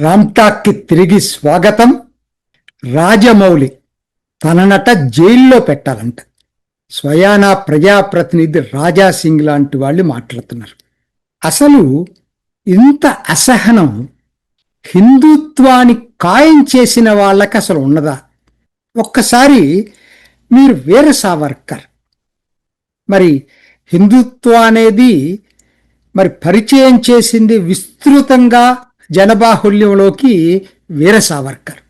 రామ్టాక్కి తిరిగి స్వాగతం. రాజమౌళి తననట జైల్లో పెట్టాలంట. స్వయానా ప్రజాప్రతినిధి రాజా సింగ్ లాంటి వాళ్ళు మాట్లాడుతున్నారు. అసలు ఇంత అసహనం హిందుత్వాన్ని ఖాయం చేసిన వాళ్ళకి అసలు ఉన్నదా? ఒక్కసారి మీరు వీర సావర్కర్ మరి హిందుత్వం అనేది మరి పరిచయం చేసింది విస్తృతంగా జనబాహుల్యంలోకి వీర సావర్కర్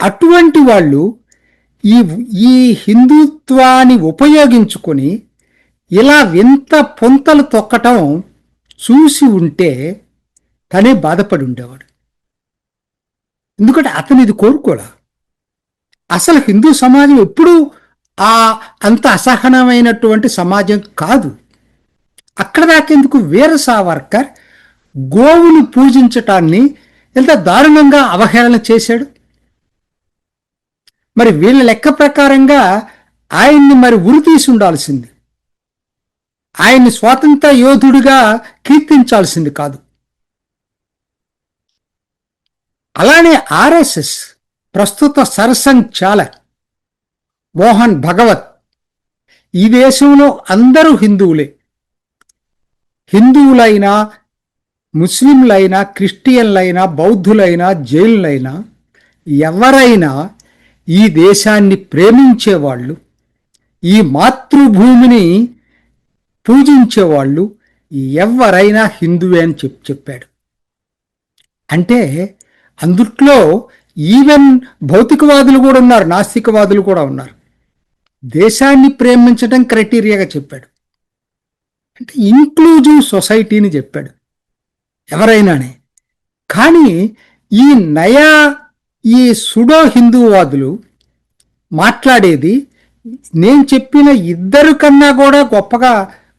అటువంటి వాళ్ళు ఈ ఈ హిందుత్వాన్ని ఉపయోగించుకొని ఇలా వింత పొంతలు తొక్కటం చూసి ఉంటే తనే బాధపడి ఉండేవాడు. ఎందుకంటే అతను ఇది కోరుకోడా అసలు హిందూ సమాజం ఎప్పుడూ ఆ అంత అసహనమైనటువంటి సమాజం కాదు. అక్కడ దాకెందుకు వీర సావర్కర్ గోవును పూజించటాన్ని ఎంత దారుణంగా అవహేళన చేశాడు? మరి వీళ్ళ లెక్క ప్రకారంగా ఆయన్ని మరి ఉరి తీసి ఉండాల్సింది. ఆయన్ని స్వాతంత్ర యోధుడిగా కీర్తించాల్సింది కాదు. అలానే ఆర్ఎస్ఎస్ ప్రస్తుత సరసంఘ్ చాలక్ మోహన్ భగవత్ ఈ దేశంలో అందరూ హిందువులే. హిందువులైనా ముస్లింలైనా క్రిస్టియన్లైనా బౌద్ధులైనా జైన్లైనా ఎవరైనా ఈ దేశాన్ని ప్రేమించేవాళ్ళు ఈ మాతృభూమిని పూజించేవాళ్ళు ఎవరైనా హిందువే అని చెప్పి చెప్పాడు. అంటే అందుట్లో ఈవెన్ భౌతికవాదులు కూడా ఉన్నారు నాస్తికవాదులు కూడా ఉన్నారు. దేశాన్ని ప్రేమించడం క్రైటీరియాగా చెప్పాడు. అంటే ఇంక్లూజివ్ సొసైటీని చెప్పాడు. ఎవరైనానే. కానీ ఈ నయా ఈ సుడో హిందూవాదులు మాట్లాడేది నేను చెప్పిన ఇద్దరు కన్నా కూడా గొప్పగా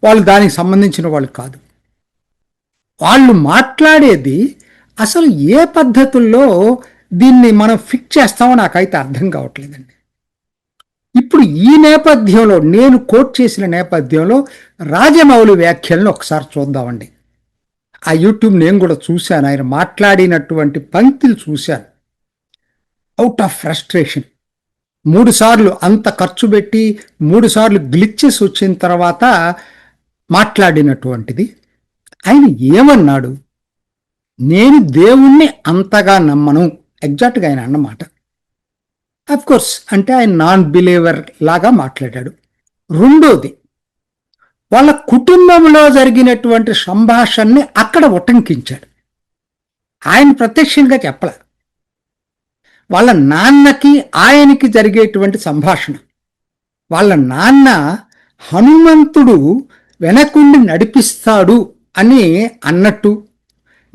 వాళ్ళు దానికి సంబంధించిన వాళ్ళు కాదు. వాళ్ళు మాట్లాడేది అసలు ఏ పద్ధతుల్లో దీన్ని మనం ఫిక్స్ చేస్తామో నాకైతే అర్థం కావట్లేదండి. ఇప్పుడు ఈ నేపథ్యంలో నేను కోట్ చేసిన నేపథ్యంలో రాజమౌళి వ్యాఖ్యలను ఒకసారి చూద్దామండి. ఆ యూట్యూబ్ నేను కూడా చూశాను. ఆయన మాట్లాడినటువంటి పంక్తులు చూశాను. అవుట్ ఆఫ్ ఫ్రస్ట్రేషన్ మూడు సార్లు అంత ఖర్చు పెట్టి మూడు సార్లు గ్లిచెస్ వచ్చిన తర్వాత మాట్లాడినటువంటిది. ఆయన ఏమన్నాడు? నేను దేవుణ్ణి అంతగా నమ్మను. ఎగ్జాక్ట్గా ఆయన అన్నమాట. అఫ్ కోర్స్ అంటే ఆయన నాన్ బిలీవర్ లాగా మాట్లాడాడు. రెండోది వాళ్ళ కుటుంబంలో జరిగినటువంటి సంభాషణని అక్కడ ఉటంకించాడు. ఆయన ప్రత్యక్షంగా చెప్పలే. వాళ్ళ నాన్నకి ఆయనకి జరిగేటువంటి సంభాషణ. వాళ్ళ నాన్న హనుమంతుడు వెనకుండి నడిపిస్తాడు అని అన్నట్టు.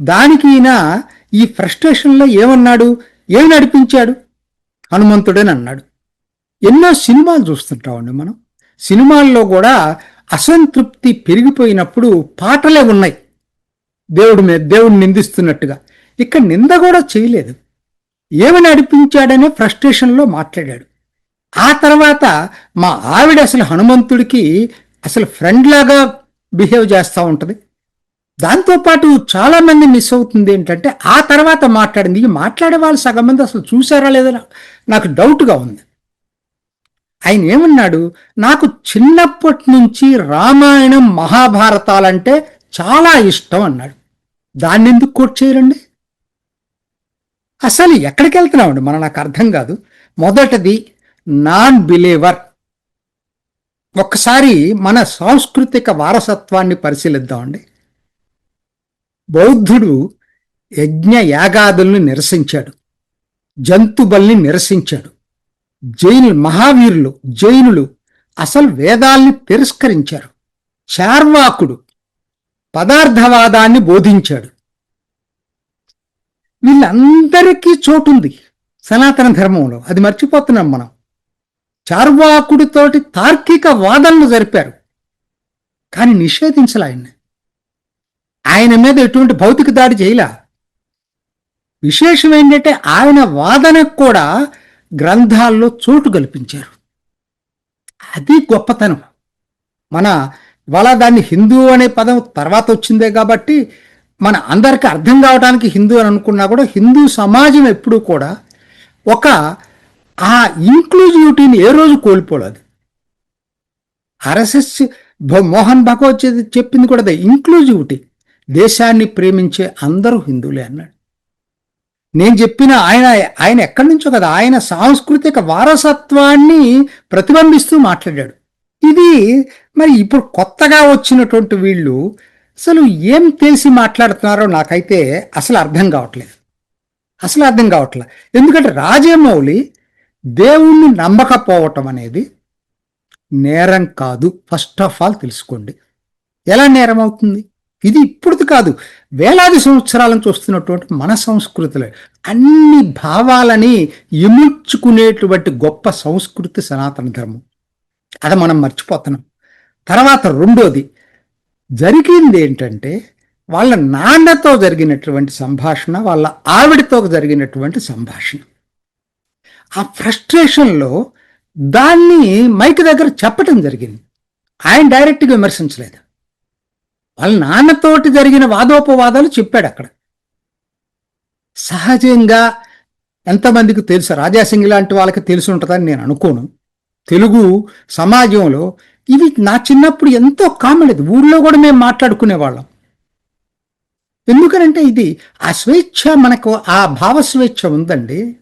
దానికి ఈయన ఈ ఫ్రస్ట్రేషన్లో ఏమన్నాడు? ఏం నడిపించాడు? హనుమంతుడని అన్నాడు. ఎన్నో సినిమాలు చూస్తుంటామండి మనం. సినిమాల్లో కూడా అసంతృప్తి పెరిగిపోయినప్పుడు పాటలే ఉన్నాయి. దేవుడి మీద దేవుడిని నిందిస్తున్నట్టుగా. ఇక్కడ నింద కూడా చేయలేదు. ఏమి నడిపించాడనే ఫ్రస్ట్రేషన్లో మాట్లాడాడు. ఆ తర్వాత మా ఆవిడ అసలు హనుమంతుడికి అసలు ఫ్రెండ్ లాగా బిహేవ్ చేస్తూ ఉంటుంది. దాంతోపాటు చాలామంది మిస్ అవుతుంది ఏంటంటే ఆ తర్వాత మాట్లాడింది. ఈ మాట్లాడే వాళ్ళు సగం మంది అసలు చూసారా లేదా నాకు డౌట్గా ఉంది. ఆయన ఏమన్నాడు? నాకు చిన్నప్పటి నుంచి రామాయణం మహాభారతాలంటే చాలా ఇష్టం అన్నాడు. దాన్ని ఎందుకు కోట్ చేయరండి? అసలు ఎక్కడికి వెళ్తున్నామండి మనం నాకు అర్థం కాదు. మొదటిది నాన్ బిలీవర్ ఒక్కసారి మన సాంస్కృతిక వారసత్వాన్ని పరిశీలిద్దామండి. బౌద్ధుడు యజ్ఞ యాగాదుల్ని నిరసించాడు. జంతుబల్ని నిరసించాడు. జైనులు మహావీరులు జైనులు అసలు వేదాల్ని తిరస్కరించారు. చార్వాకుడు పదార్థవాదాన్ని బోధించాడు. వీళ్ళందరికీ చోటుంది సనాతన ధర్మంలో. అది మర్చిపోతున్నాం మనం. చార్వాకుడితోటి తార్కిక వాదనలు జరిపారు. కానీ నిషేధించలే ఆయన్ని. ఆయన మీద ఎటువంటి భౌతిక దాడి చేయలే. విశేషం ఏంటంటే ఆయన వాదనకు కూడా గ్రంథాల్లో చోటు కల్పించారు. అది గొప్పతనం. మన ఇవాళ దాన్ని హిందూ అనే పదం తర్వాత వచ్చిందే కాబట్టి మన అందరికీ అర్థం కావడానికి హిందూ అని అనుకున్నా కూడా హిందూ సమాజం ఎప్పుడూ కూడా ఒక ఆ ఇంక్లూజివిటీని ఏ రోజు కోల్పోలేదు. ఆర్ఎస్ఎస్ మోహన్ భగవత్ చెప్పింది కూడా అదే ఇంక్లూజివిటీ దేశాన్ని ప్రేమించే అందరూ హిందువులే అన్నాడు. నేను చెప్పిన ఆయన ఆయన ఎక్కడి నుంచో కదా ఆయన సాంస్కృతిక వారసత్వాన్ని ప్రతిబింబిస్తూ మాట్లాడాడు. ఇది మరి ఇప్పుడు కొత్తగా వచ్చినటువంటి వీళ్ళు అసలు ఏం తెలిసి మాట్లాడుతున్నారో నాకైతే అసలు అర్థం కావట్లేదు. అసలు అర్థం కావట్లేదు. ఎందుకంటే రాజమౌళి దేవుణ్ణి నమ్మకపోవటం అనేది నేరం కాదు. ఫస్ట్ ఆఫ్ ఆల్ తెలుసుకోండి. ఎలా నేరం అవుతుంది? ఇది ఇప్పుడు కాదు. వేలాది సంవత్సరాలను చూస్తున్నటువంటి మన సంస్కృతులు. అన్ని భావాలని ఇముడ్చుకునేటువంటి గొప్ప సంస్కృతి సనాతన ధర్మం. అది మనం మర్చిపోతున్నాం. తర్వాత రెండోది జరిగింది ఏంటంటే వాళ్ళ నాన్నతో జరిగినటువంటి సంభాషణ వాళ్ళ ఆవిడతో జరిగినటువంటి సంభాషణ. ఆ ఫ్రస్ట్రేషన్లో దాన్ని మైక్ దగ్గర చెప్పటం జరిగింది. ఆయన డైరెక్ట్గా విమర్శించలేదు. వాళ్ళ నాన్నతోటి జరిగిన వాదోపవాదాలు చెప్పాడు అక్కడ. సహజంగా ఎంతమందికి తెలుసు? రాజాసింగ్ లాంటి వాళ్ళకి తెలిసి ఉంటుందని నేను అనుకోను. తెలుగు సమాజంలో ఇవి నా చిన్నప్పుడు ఎంతో కామన్ ఇది. ఊర్లో కూడా మేము మాట్లాడుకునే వాళ్ళం ఎందుకనంటే ఇది ఆ స్వేచ్ఛ మనకు ఆ భావ స్వేచ్ఛ ఉందండి.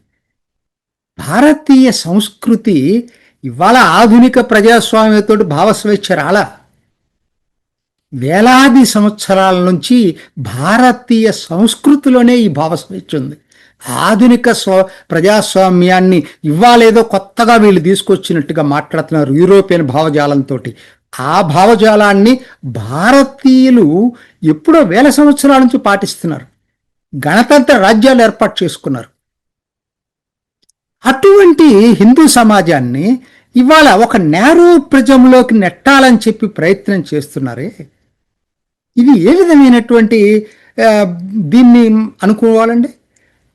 భారతీయ సంస్కృతి ఇవాళ ఆధునిక ప్రజాస్వామ్యతో భావ స్వేచ్ఛ రాలా. వేలాది సంవత్సరాల నుంచి భారతీయ సంస్కృతిలోనే ఈ భావస్వేచ్ఛ ఉంది. ఆధునిక స్వ ప్రజాస్వామ్యాన్ని ఇవ్వాలేదో కొత్తగా వీళ్ళు తీసుకొచ్చినట్టుగా మాట్లాడుతున్నారు యూరోపియన్ భావజాలంతో ఆ భావజాలాన్ని భారతీయులు ఎప్పుడో వేల సంవత్సరాల నుంచి పాటిస్తున్నారు. గణతంత్ర రాజ్యాలు ఏర్పాటు చేసుకున్నారు. అటువంటి హిందూ సమాజాన్ని ఇవాళ ఒక నేరో ప్రజంలోకి నెట్టాలని చెప్పి ప్రయత్నం చేస్తున్నారే ఇది ఏ విధమైనటువంటి దీన్ని అనుకోవాలండి?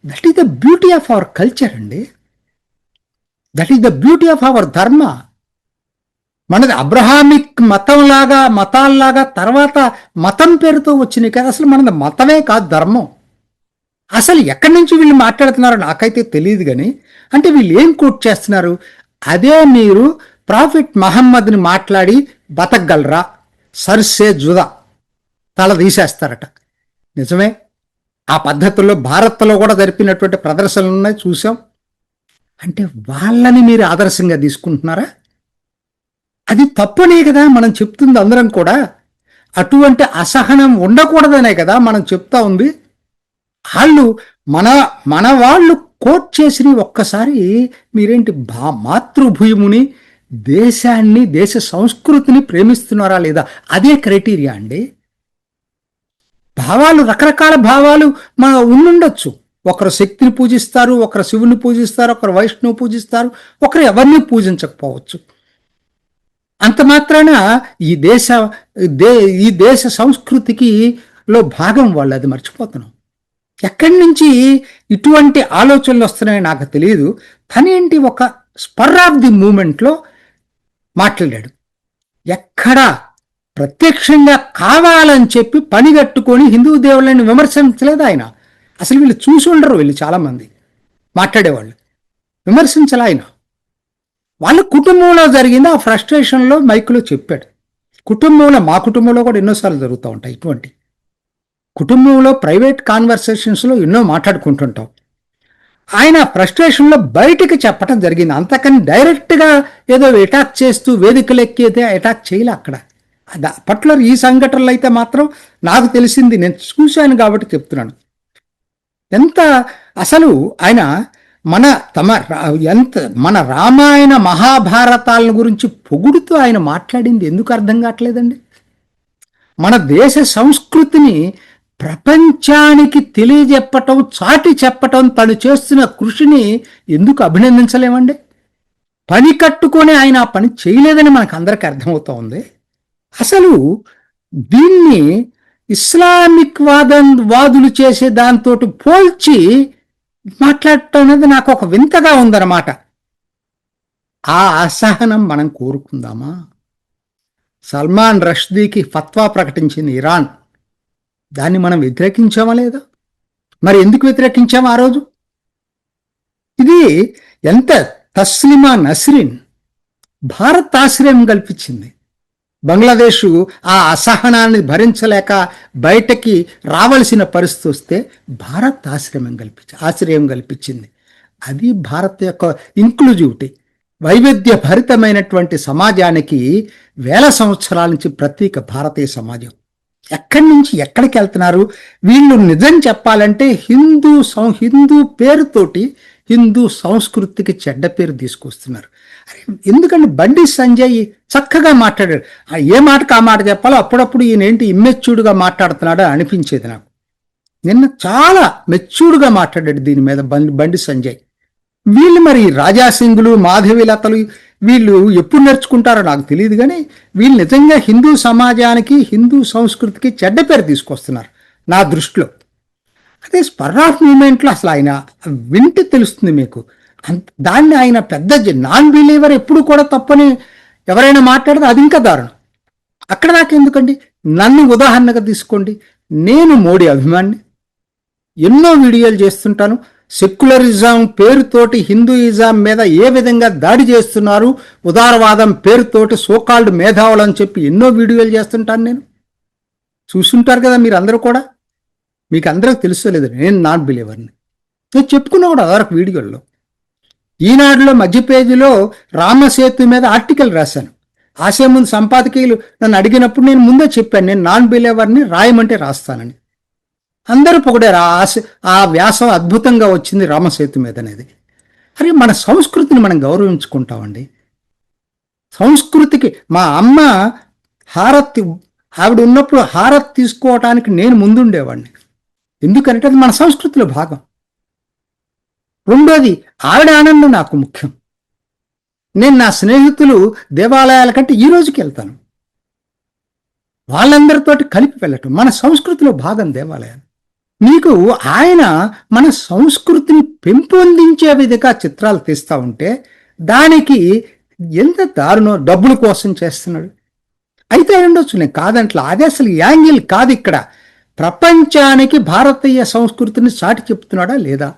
That is the beauty of our culture అండి. That is the beauty of our dharma. మనది అబ్రహామిక్ మతంలాగా మతాల్లాగా తర్వాత మతం పేరుతో వచ్చినాయి కదా అసలు మనది మతమే కాదు ధర్మం. అసలు ఎక్కడి నుంచి వీళ్ళు మాట్లాడుతున్నారో నాకైతే తెలియదు కానీ అంటే వీళ్ళు ఏం కోట్ చేస్తున్నారు? అదే మీరు ప్రాఫిట్ మహమ్మద్ని మాట్లాడి బతకగలరా? సర్సే జుదా. తల తీసేస్తారట. నిజమే? ఆ పద్ధతుల్లో భారత్లో కూడా జరిపినటువంటి ప్రదర్శనలు ఉన్నాయి చూసాం అంటే వాళ్ళని మీరు ఆదర్శంగా తీసుకుంటున్నారా? అది తప్పునే కదా మనం చెప్తుంది అందరం కూడా. అటువంటి అసహనం ఉండకూడదనే కదా మనం చెప్తా ఉంది. వాళ్ళు మన మన వాళ్ళు కోట్ చేసిన ఒక్కసారి మీరేంటి భా మాతృభూముని దేశాన్ని దేశ సంస్కృతిని ప్రేమిస్తున్నారా లేదా? అదే క్రైటీరియా అండి? భావాలు రకరకాల భావాలు మన ఉండుండొచ్చు. ఒకరు శక్తిని పూజిస్తారు ఒకరు శివుని పూజిస్తారు ఒకరు వైష్ణవు పూజిస్తారు ఒకరు ఎవరిని పూజించకపోవచ్చు. అంత మాత్రాన ఈ దేశ దే ఈ దేశ సంస్కృతికి లో భాగం వాళ్ళు అది మర్చిపోతున్నాం. ఎక్కడి నుంచి ఇటువంటి ఆలోచనలు వస్తున్నాయో నాకు తెలియదు. తనేంటి ఒక స్పర్ ఆఫ్ ది మూమెంట్లో మాట్లాడాడు. ఎక్కడా ప్రత్యక్షంగా కావాలని చెప్పి పని కట్టుకొని హిందూ దేవుళ్ళని విమర్శించలేదు ఆయన. అసలు వీళ్ళు చూసి ఉండరు వీళ్ళు చాలామంది. మాట్లాడేవాళ్ళు. విమర్శించలే ఆయన. వాళ్ళ కుటుంబంలో జరిగింది ఆ ఫ్రస్ట్రేషన్లో మైకులో చెప్పాడు. కుటుంబంలో మా కుటుంబంలో కూడా ఎన్నోసార్లు జరుగుతూ ఉంటాయి ఇటువంటి. కుటుంబంలో ప్రైవేట్ కాన్వర్సేషన్స్లో ఎన్నో మాట్లాడుకుంటుంటాం. ఆయన ఫ్రస్ట్రేషన్లో బయటికి చెప్పడం జరిగింది. అంతకని డైరెక్ట్గా ఏదో అటాక్ చేస్తూ వేదికలు ఎక్కితే అటాక్ చేయలే అక్కడ. పర్టికులర్ ఈ సంఘటనలు అయితే మాత్రం నాకు తెలిసింది. నేను చూశాను కాబట్టి చెప్తున్నాను. ఎంత అసలు ఆయన మన తమ రా- ఎంత మన రామాయణ మహాభారతాలను గురించి పొగుడుతూ ఆయన మాట్లాడింది. ఎందుకు అర్థం కావట్లేదండి? మన దేశ సంస్కృతిని ప్రపంచానికి తెలియజెప్పటం చాటి చెప్పటం తను చేస్తున్న కృషిని ఎందుకు అభినందించలేమండి? పని కట్టుకొని ఆయన ఆ పని చేయలేదని మనకు అందరికీ అర్థమవుతా ఉంది. అసలు దీన్ని ఇస్లామిక్ వాదం వాదులు చేసే దాంతో పోల్చి మాట్లాడటం అనేది నాకు ఒక వింతగా ఉందన్నమాట. ఆ అసహనం మనం కోరుకుందామా? సల్మాన్ రష్దీకి ఫత్వా ప్రకటించింది ఇరాన్. దాన్ని మనం వ్యతిరేకించామా లేదా? మరి ఎందుకు వ్యతిరేకించాము ఆ రోజు? ఇది ఎంత తస్లిమా నస్రిన్ భారత్ ఆశ్రయం కల్పించింది. బంగ్లాదేశ్ ఆ అసహనాన్ని భరించలేక బయటకి రావలసిన పరిస్థితి వస్తే భారత్ ఆశ్రయం కల్పించి ఆశ్రయం కల్పించింది. అది భారత్ యొక్క ఇంక్లూజివిటీ వైవిధ్య భరితమైనటువంటి సమాజానికి వేల సంవత్సరాల నుంచి ప్రత్యేక భారతీయ సమాజం. ఎక్కడి నుంచి ఎక్కడికి వెళ్తున్నారు? వీళ్ళు నిజం చెప్పాలంటే హిందూ సం హిందూ పేరుతోటి హిందూ సంస్కృతికి చెడ్డ పేరు తీసుకొస్తున్నారు. ఎందుకంటే బండి సంజయ్ చక్కగా మాట్లాడాడు. ఏ మాటకు ఆ మాట చెప్పాలో అప్పుడప్పుడు ఈయన ఏంటి ఇమ్మెచ్యూర్డ్గా మాట్లాడుతున్నాడా అనిపించేది నాకు. నిన్న చాలా మెచ్యూర్డ్గా మాట్లాడాడు దీని మీద బండి బండి సంజయ్. వీళ్ళు మరి రాజాసింగులు మాధవిలతలు వీళ్ళు ఎప్పుడు నేర్చుకుంటారో నాకు తెలియదు కానీ వీళ్ళు నిజంగా హిందూ సమాజానికి హిందూ సంస్కృతికి చెడ్డ పేరు తీసుకొస్తున్నారు నా దృష్టిలో. అదే స్పర్ ఆఫ్ మూమెంట్లో అసలు ఆయన వింటే తెలుస్తుంది మీకు. దాన్ని ఆయన పెద్ద నాన్ బిలీవర్ ఎప్పుడు కూడా తప్పని ఎవరైనా మాట్లాడితే అది ఇంకా దారుణం. అక్కడ దాకా ఎందుకండి? నన్ను ఉదాహరణగా తీసుకోండి. నేను మోడీ అభిమాని ఎన్నో వీడియోలు చేస్తుంటాను. సెక్యులరిజం పేరుతోటి హిందూయిజం మీద ఏ విధంగా దాడి చేస్తున్నారు ఉదారవాదం పేరుతోటి సోకాల్డ్ మేధావులు అని చెప్పి ఎన్నో వీడియోలు చేస్తుంటాను నేను. చూసుంటారు కదా మీరు అందరూ కూడా. మీకు అందరికి తెలుసలేదు నేను నాన్ బిలీవర్ని నేను చెప్పుకున్నా కూడా అదొక వీడియోల్లో. ఈనాడులో మధ్య పేజీలో రామసేతు మీద ఆర్టికల్ రాశాను. ఆశయ ముందు సంపాదకీయులు నన్ను అడిగినప్పుడు నేను ముందే చెప్పాను నేను నాన్ బిలీవర్ని రాయమంటే రాస్తానని. అందరూ పొగడారు ఆ ఆశ ఆ వ్యాసం అద్భుతంగా వచ్చింది రామసేతు మీద అనేది. అరే మన సంస్కృతిని మనం గౌరవించుకుంటామండి. సంస్కృతికి మా అమ్మ హారతి ఆవిడ ఉన్నప్పుడు హారతి తీసుకోవటానికి నేను ముందుండేవాడిని. ఎందుకంటే అది మన సంస్కృతిలో భాగం. రెండోది ఆవిడ ఆనందం నాకు ముఖ్యం. నేను నా స్నేహితులు దేవాలయాల కంటే ఈ రోజుకి వెళ్తాను. వాళ్ళందరితోటి కలిపి వెళ్ళటం మన సంస్కృతిలో భాగం దేవాలయాలు మీకు ఆయన మన సంస్కృతిని పెంపొందించే విధంగా చిత్రాలు తీస్తా ఉంటే దానికి ఎంత దారుణో డబ్బుల కోసం చేస్తున్నాడు. అయితే ఉండొచ్చు నేను కాదంట్లో. అదే అసలు యాంగిల్ కాదు ఇక్కడ. ప్రపంచానికి భారతీయ సంస్కృతిని చాటి చెప్తున్నాడా లేదా?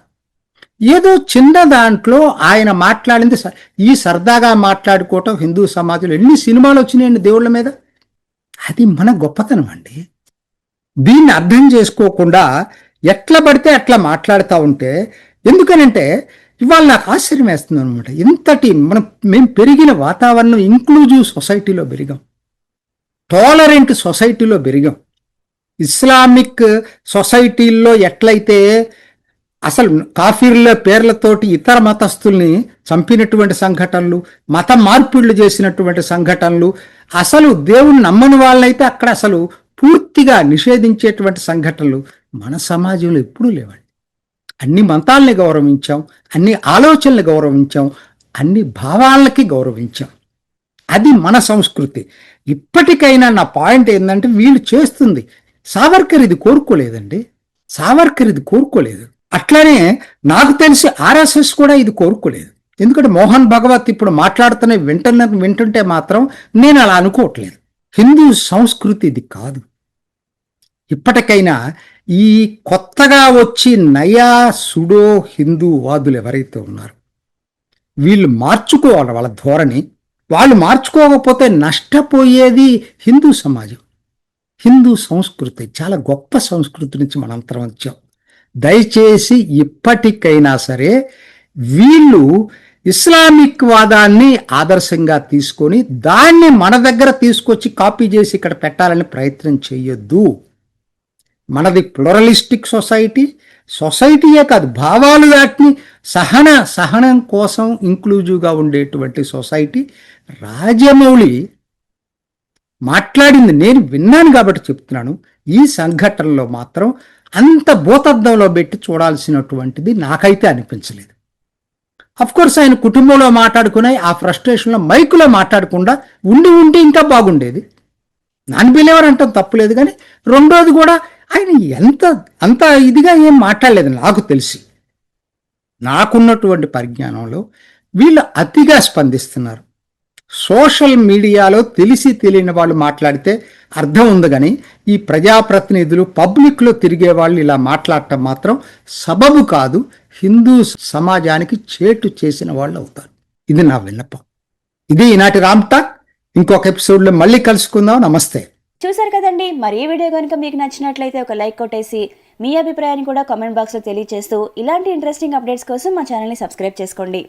ఏదో చిన్న దాంట్లో ఆయన మాట్లాడింది స- ఈ సరదాగా మాట్లాడుకోవటం హిందూ సమాజంలో ఎన్ని సినిమాలు వచ్చినాయండి దేవుళ్ళ మీద? అది మన గొప్పతనం అండి. దీన్ని అర్థం చేసుకోకుండా ఎట్లా పడితే అట్లా మాట్లాడుతూ ఉంటే ఎందుకనంటే ఇవాళ నాకు ఆశ్చర్యం వేస్తుంది అనమాట ఇంతటి మనం మేము పెరిగిన వాతావరణం ఇంక్లూజివ్ సొసైటీలో పెరిగాం. టాలరెంట్ సొసైటీలో పెరిగాం. ఇస్లామిక్ సొసైటీల్లో ఎట్లయితే అసలు కాఫీర్ల పేర్లతోటి ఇతర మతస్థుల్ని చంపినటువంటి సంఘటనలు మత మార్పిళ్ళు చేసినటువంటి సంఘటనలు అసలు దేవుణ్ణి నమ్మని వాళ్ళైతే అక్కడ అసలు పూర్తిగా నిషేధించేటువంటి సంఘటనలు మన సమాజంలో ఎప్పుడూ లేవండి. అన్ని మతాల్ని గౌరవించాం అన్ని ఆలోచనలు గౌరవించాం అన్ని భావాలకి గౌరవించాం. అది మన సంస్కృతి. ఇప్పటికైనా నా పాయింట్ ఏంటంటే వీళ్ళు చేస్తుంది. సావర్కర్ ఇది కోరుకోలేదండి. సావర్కర్ ఇది కోరుకోలేదు. అట్లానే నాకు తెలిసి ఆర్ఎస్ఎస్ కూడా ఇది కోరుకోలేదు. ఎందుకంటే మోహన్ భగవత్ ఇప్పుడు మాట్లాడుతున్న వింటున్న వింటుంటే మాత్రం నేను అలా అనుకోవట్లేదు. హిందూ సంస్కృతి ఇది కాదు. ఇప్పటికైనా ఈ కొత్తగా వచ్చి నయా సుడో హిందూ వాదులు ఎవరైతే ఉన్నారు వీళ్ళు మార్చుకోవాలి వాళ్ళ ధోరణి. వాళ్ళు మార్చుకోకపోతే నష్టపోయేది హిందూ సమాజం. హిందూ సంస్కృతి చాలా గొప్ప సంస్కృతి నుంచి మనంతరం వచ్చాం. దయచేసి ఇప్పటికైనా సరే వీళ్ళు ఇస్లామిక్ వాదాన్ని ఆదర్శంగా తీసుకొని దాన్ని మన దగ్గర తీసుకొచ్చి కాపీ చేసి ఇక్కడ పెట్టాలని ప్రయత్నం చేయొద్దు. మనది ప్లోరలిస్టిక్ సొసైటీ. సొసైటీయే కాదు భావాలు వాటిని సహన సహనం కోసం ఇంక్లూజివ్గా ఉండేటువంటి సొసైటీ. రాజమౌళి మాట్లాడింది నేను విన్నాను కాబట్టి చెప్తున్నాను. ఈ సంఘటనలో మాత్రం అంత భూతద్దంలో పెట్టి చూడాల్సినటువంటిది నాకైతే అనిపించలేదు. అఫ్ కోర్స్ ఆయన కుటుంబంలో మాట్లాడుకునే ఆ ఫ్రస్ట్రేషన్లో మైకులో మాట్లాడకుండా ఉండి ఉండి ఇంకా బాగుండేది. నాన్ బిలీవర్ అంటాం తప్పులేదు కానీ రెండోది కూడా ఆయన ఎంత అంత ఇదిగా ఏం మాట్లాడలేదు నాకు తెలిసి. నాకున్నటువంటి పరిజ్ఞానంలో వీళ్ళు అతిగా స్పందిస్తున్నారు. సోషల్ మీడియాలో తెలిసి తెలియని వాళ్ళు మాట్లాడితే అర్థం ఉంది కానీ ఈ ప్రజాప్రతినిధులు పబ్లిక్లో తిరిగే వాళ్ళు ఇలా మాట్లాడటం మాత్రం సబబు కాదు హిందూ సమాజానికి చేటు చేసిన వాళ్ళు అవుతారు. ఇది నా విన్నపం. ఇది ఈనాటి రామ్టాక్ ఇంకొక ఎపిసోడ్లో మళ్ళీ కలుసుకుందాం. నమస్తే. చూసారు కదండి మరి ఈ వీడియో కనుక మీకు నచ్చినట్లయితే ఒక లైక్ కొట్టేసి మీ అభిప్రాయాన్ని కూడా కామెంట్ బాక్స్లో తెలియజేస్తూ ఇలాంటి ఇంట్రెస్టింగ్ అప్డేట్స్ కోసం మా ఛానల్ని సబ్స్క్రైబ్ చేసుకోండి.